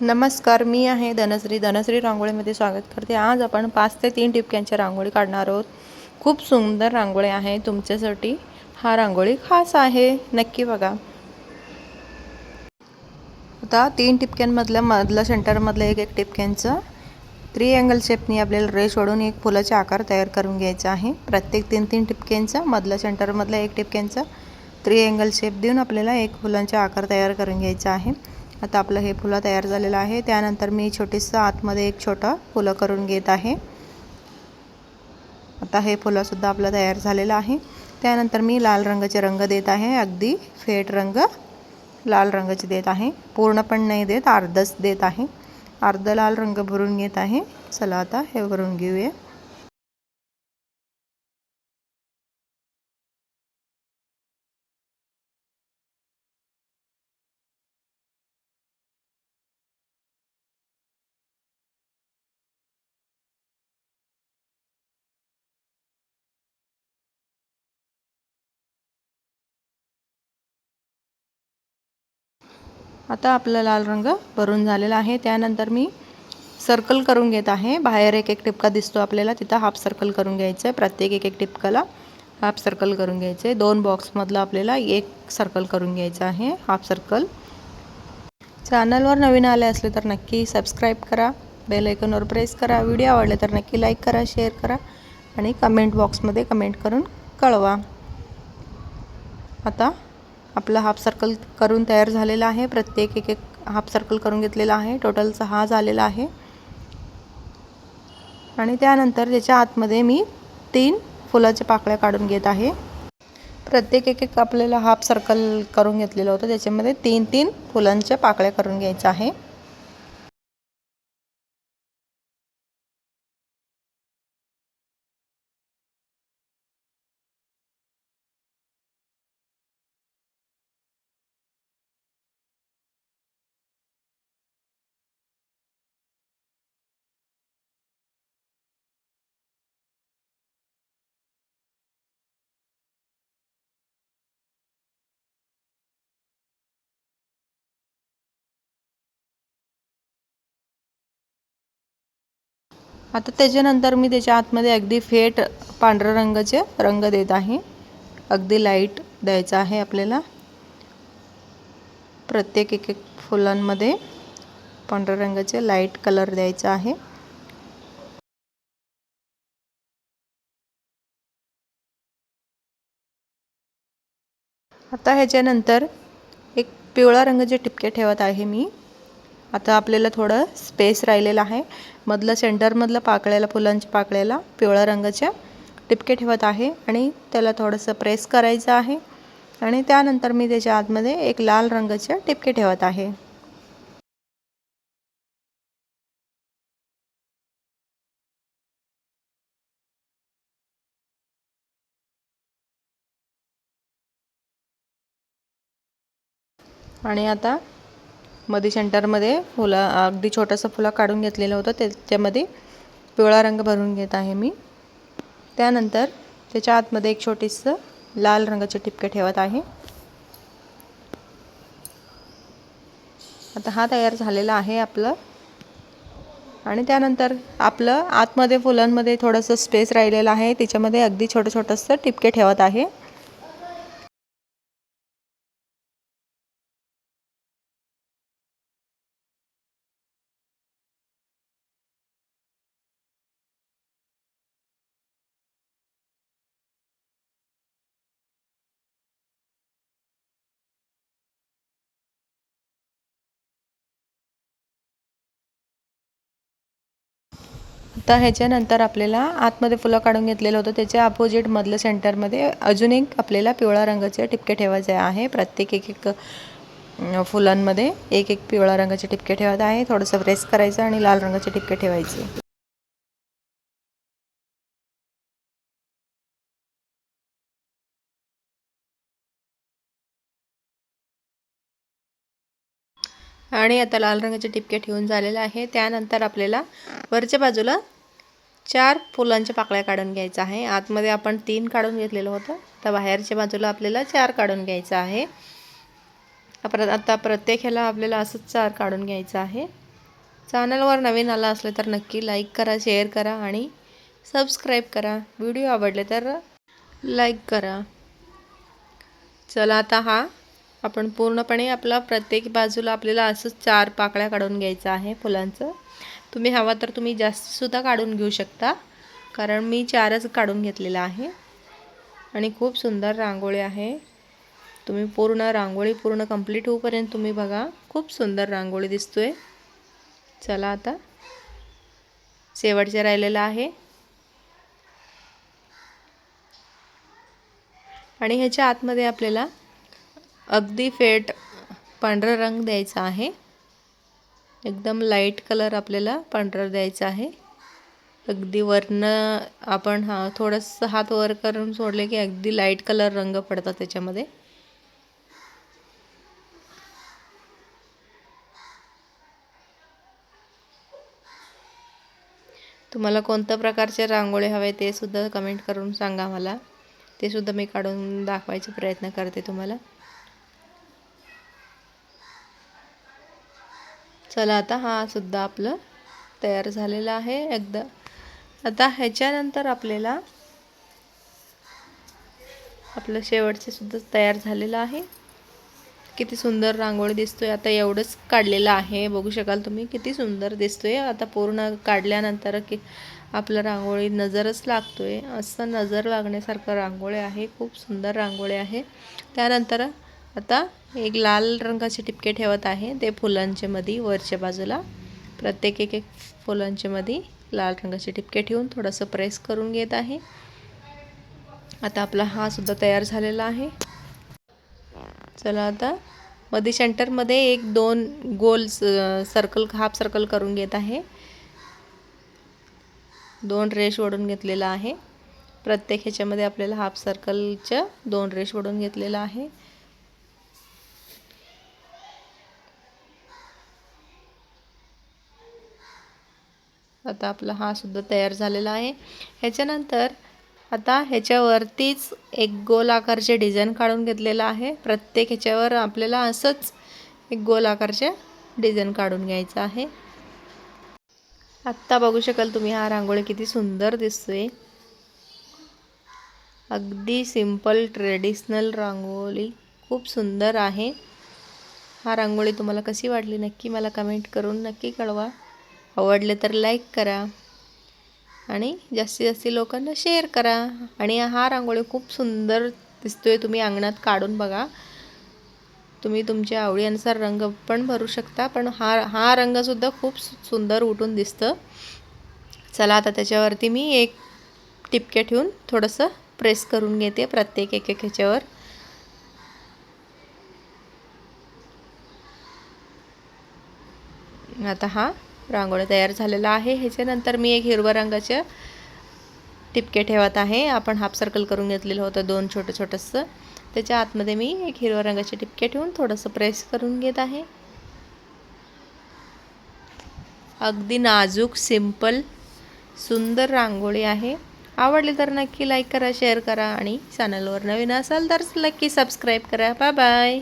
नमस्कार मी आहे धनश्री. धनश्री रांगोळीमध्ये स्वागत करते. आज आपण पाच ते तीन टिपक्यांच्या रांगोळी काढणार आहोत. खूप सुंदर रांगोळी आहे तुमच्यासाठी. हा रांगोळी खास आहे. नक्की बघा. आता तीन टिपक्यांमधल्या मधलं सेंटरमधलं एक एक टिपक्यांचं थ्री अँगल शेपनी आपल्याला रेश ओढून एक फुलाचे आकार तयार करून घ्यायचा आहे. प्रत्येक तीन तीन टिपक्यांचा मधलं सेंटरमधलं एक टिपक्यांचा थ्री अँगल शेप देऊन आपल्याला एक फुलांचा आकार तयार करून घ्यायचा आहे. आता आपलं हे फुलं तयार झालेलं आहे. त्यानंतर मी छोटीसं आतमध्ये एक छोटं फुलं करून घेत आहे. आता हे फुलंसुद्धा आपलं तयार झालेलं आहे. त्यानंतर मी लाल रंगाचे रंग देत आहे. अगदी फेट रंग लाल रंगाचे देत आहे. पूर्ण पण नाही देत अर्धच देत आहे. अर्ध लाल रंग भरून घेत आहे. चला आता हे भरून घेऊया. आता आपला लाल रंग भरून झालेला आहे. त्यानंतर मी सर्कल करून घेत आहे. बाहेर एक एक टिपका दिसतो आपल्याला. तिथं हाफ सर्कल करून घ्यायचं आहे. प्रत्येक एक एक टिपकाला हाफ सर्कल करून घ्यायचं आहे. दोन बॉक्समधलं आपल्याला एक सर्कल करून घ्यायचं आहे. हाफ सर्कल चॅनलवर नवीन आले असले तर नक्की सबस्क्राईब करा. बेल आयकॉनवर प्रेस करा. व्हिडिओ आवडले तर नक्की लाईक करा शेअर करा आणि कमेंट बॉक्समध्ये कमेंट करून कळवा. आता आपला हाफ सर्कल करून तयार झालेला आहे. प्रत्येक एक एक हाफ सर्कल करून घेतलेला आहे. टोटलचा हा झालेला आहे. आणि त्यानंतर त्याच्या आतमध्ये मी तीन फुलाच्या पाकळ्या काढून घेत आहे. प्रत्येक एक एक आपल्याला हाफ सर्कल करून घेतलेलं होतं. त्याच्यामध्ये तीन तीन फुलांच्या पाकळ्या करून घ्यायच्या आहे. आता त्याच्यानंतर मी त्याच्या आतमध्ये अगदी फेट पांढऱ्या रंगाचे रंग देत आहे. अगदी लाइट द्यायचा आहे आपल्याला. प्रत्येक एक एक फुलांमध्ये पांढऱ्या रंगाचे लाइट कलर द्यायचा आहे. आता ह्याच्यानंतर एक पिवळा रंगाचे टिपके ठेवत आहे मी. आता आपल्याला थोडं स्पेस राहिलेलं आहे. मधलं सेंटरमधलं पाकळ्याला फुलांच्या पाकळ्याला पिवळ्या रंगाच्या टिपके ठेवत आहे आणि त्याला थोडंसं प्रेस करायचं आहे आणि त्यानंतर मी त्याच्या आतमध्ये एक लाल रंगाचे टिपके ठेवत आहे. आणि आता मध्ये सेंटरमध्ये फुलं अगदी छोटंसं फुलं काढून घेतलेलं होतं. त्याच्यामध्ये पिवळा रंग भरून घेत आहे मी. त्यानंतर त्याच्या आतमध्ये एक छोटीसं लाल रंगाचे टिपके ठेवत आहे. आता हा तयार झालेला आहे आपलं. आणि त्यानंतर आपलं आतमध्ये फुलांमध्ये थोडंसं स्पेस राहिलेलं आहे. त्याच्यामध्ये अगदी छोटं छोटंसं टिपके ठेवत आहे. तर ह्याच्यानंतर आपल्याला आतमध्ये फुलं काढून घेतलेलं होतं. त्याच्या अपोजिटमधलं सेंटरमध्ये अजून एक आपल्याला पिवळा रंगाचे टिपके ठेवायचे आहे. प्रत्येक एक एक फुलांमध्ये एक एक पिवळा रंगाचे टिपके ठेवत आहे. थोडंसं प्रेस करायचं आणि लाल रंगाचे टिपके ठेवायचे. आणि आता लाल रंगाचे टिपके ठेवून झालेले आहे. त्यानंतर आपल्याला वरच्या बाजूला चार फुलांच्या पाकळ्या काढून घ्यायचं आहे. आतमध्ये आपण तीन काढून घेतलेलं होतं. तर बाहेरच्या बाजूला आपल्याला चार काढून घ्यायचं आहे. आता प्रत्येक ह्याला आपल्याला असंच चार काढून घ्यायचं आहे. चॅनलवर नवीन आला असले तर नक्की लाईक करा शेअर करा आणि सबस्क्राईब करा. व्हिडिओ आवडले तर लाईक करा. चला आता हा आपण पूर्णपणे आपला प्रत्येक बाजूला आपल्याला असंच चार पाकळ्या काढून घ्यायचं आहे फुलांचं. तुम्ही हवा तर तुम्ही जास्तसुद्धा काढून घेऊ शकता. कारण मी चारच काढून घेतलेला आहे. आणि खूप सुंदर रांगोळी आहे. तुम्ही पूर्ण रांगोळी पूर्ण कंप्लीट होऊपर्यंत तुम्ही बघा खूप सुंदर रांगोळी दिसतोय. चला आता. शेवटचे राहिलेलं आहे. आणि ह्याच्या आतमध्ये आपल्याला अगदी फेट पांढरा रंग द्यायचा आहे. एकदम लाइट कलर आपल्याला पांढरा द्यायचा आहे. अगदी वरनं आपण हा थोडंसं हात वर करून सोडले की अगदी लाइट कलर रंग पडतात त्याच्यामध्ये. तुम्हाला कोणत्या प्रकारचे रांगोळी हवे ते सुद्धा कमेंट करून सांगा मला. ते सुद्धा मी काढून दाखवायचा प्रयत्न करते तुम्हाला. चला आता हा सुद्धा आपलं तयार झालेला आहे एकदा. आता ह्याच्यानंतर आपल्याला आपलं शेवटचे सुद्धा तयार झालेलं आहे. किती सुंदर रांगोळी दिसतोय. आता एवढंच काढलेलं आहे. बघू शकाल तुम्ही किती सुंदर दिसतोय. आता पूर्ण काढल्यानंतर की आपलं रांगोळी नजरच लागतोय. असं नजर लागण्यासारखं रांगोळी आहे. खूप सुंदर रांगोळी आहे. त्यानंतर आता एक लाल रंगाचे टिपके ठेवत आहे. ते फुलांचे मध्ये वरच्या बाजूला. प्रत्येक एक एक फुलांचे मध्ये लाल रंगाचे टिपके ठेवून थोडंसं प्रेस करून घेत आहे. आता आपला हा सुद्धा तयार झालेला आहे. चला आता मध्ये सेंटरमध्ये एक दोन गोल सर्कल हाफ सर्कल करून घेत आहे. दोन रेश ओढून घेतलेला आहे. प्रत्येक ह्याच्यामध्ये आपल्याला हाफ सर्कलच्या दोन रेश ओढून घेतलेला आहे. आता आपला हा सुद्धा तयार झालेला आहे. ह्याच्यानंतर आता ह्याच्यावरतीच एक गोल आकारचे डिझाईन काढून घेतलेलं आहे. प्रत्येक ह्याच्यावर आपल्याला असंच एक गोल आकारचे डिझाईन काढून घ्यायचं आहे. आत्ता बघू शकाल तुम्ही हा रांगोळी किती सुंदर दिसतोय. अगदी सिंपल ट्रेडिशनल रांगोळी. खूप सुंदर आहे. हा रांगोळी तुम्हाला कशी वाटली नक्की मला कमेंट करून नक्की कळवा. आवडले तर लाईक करा. आणि जास्तीत जास्त लोकांना शेअर करा. आणि हा रांगोळी खूप सुंदर दिसतोय. तुम्ही अंगणात काढून बघा. तुम्ही तुमच्या आवडीनुसार रंग पण भरू शकता. पण हा हा रंगसुद्धा खूप सुंदर उठून दिसतं. चला आता त्याच्यावरती मी एक टिपके ठेवून थोडंसं प्रेस करून घेते प्रत्येक एक एक ह्याच्यावर. आता हा रांगोळी तयार झालेला आहे. ह्याच्यानंतर मी एक हिरव्या रंगाच्या टिपके ठेवत आहे. आपण हाफ सर्कल करून घेतलेलं होतं दोन छोटं छोटंसं. त्याच्या आतमध्ये मी एक हिरव्या रंगाचे टिपके ठेवून थोडंसं प्रेस करून घेत आहे. अगदी नाजूक सिंपल सुंदर रांगोळी आहे. आवडली तर नक्की लाईक करा शेअर करा आणि चॅनलवर नवीन असाल तर नक्की सबस्क्राईब करा. Bye bye